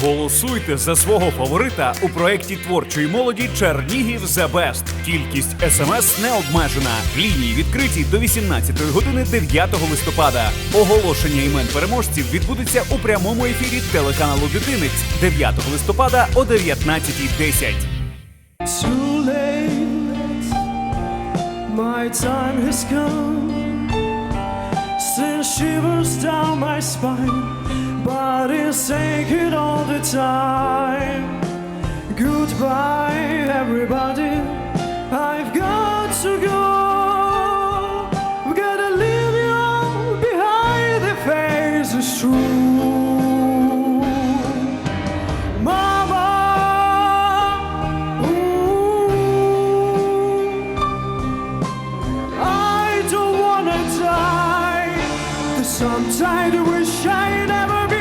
Голосуйте за свого фаворита у проєкті творчої молоді Чернігів The Best. Кількість смс не обмежена. Лінії відкриті до 18 години 9 листопада. Оголошення імен переможців відбудеться у прямому ефірі телеканалу Дитинець 9 листопада о 19.10. Too late, my time has come. Send shivers down my spine, but it's aching time. Goodbye, everybody. I've got to go. I've gotta leave you all behind. The face is true. Ooh, I don't wanna die. Wish I never.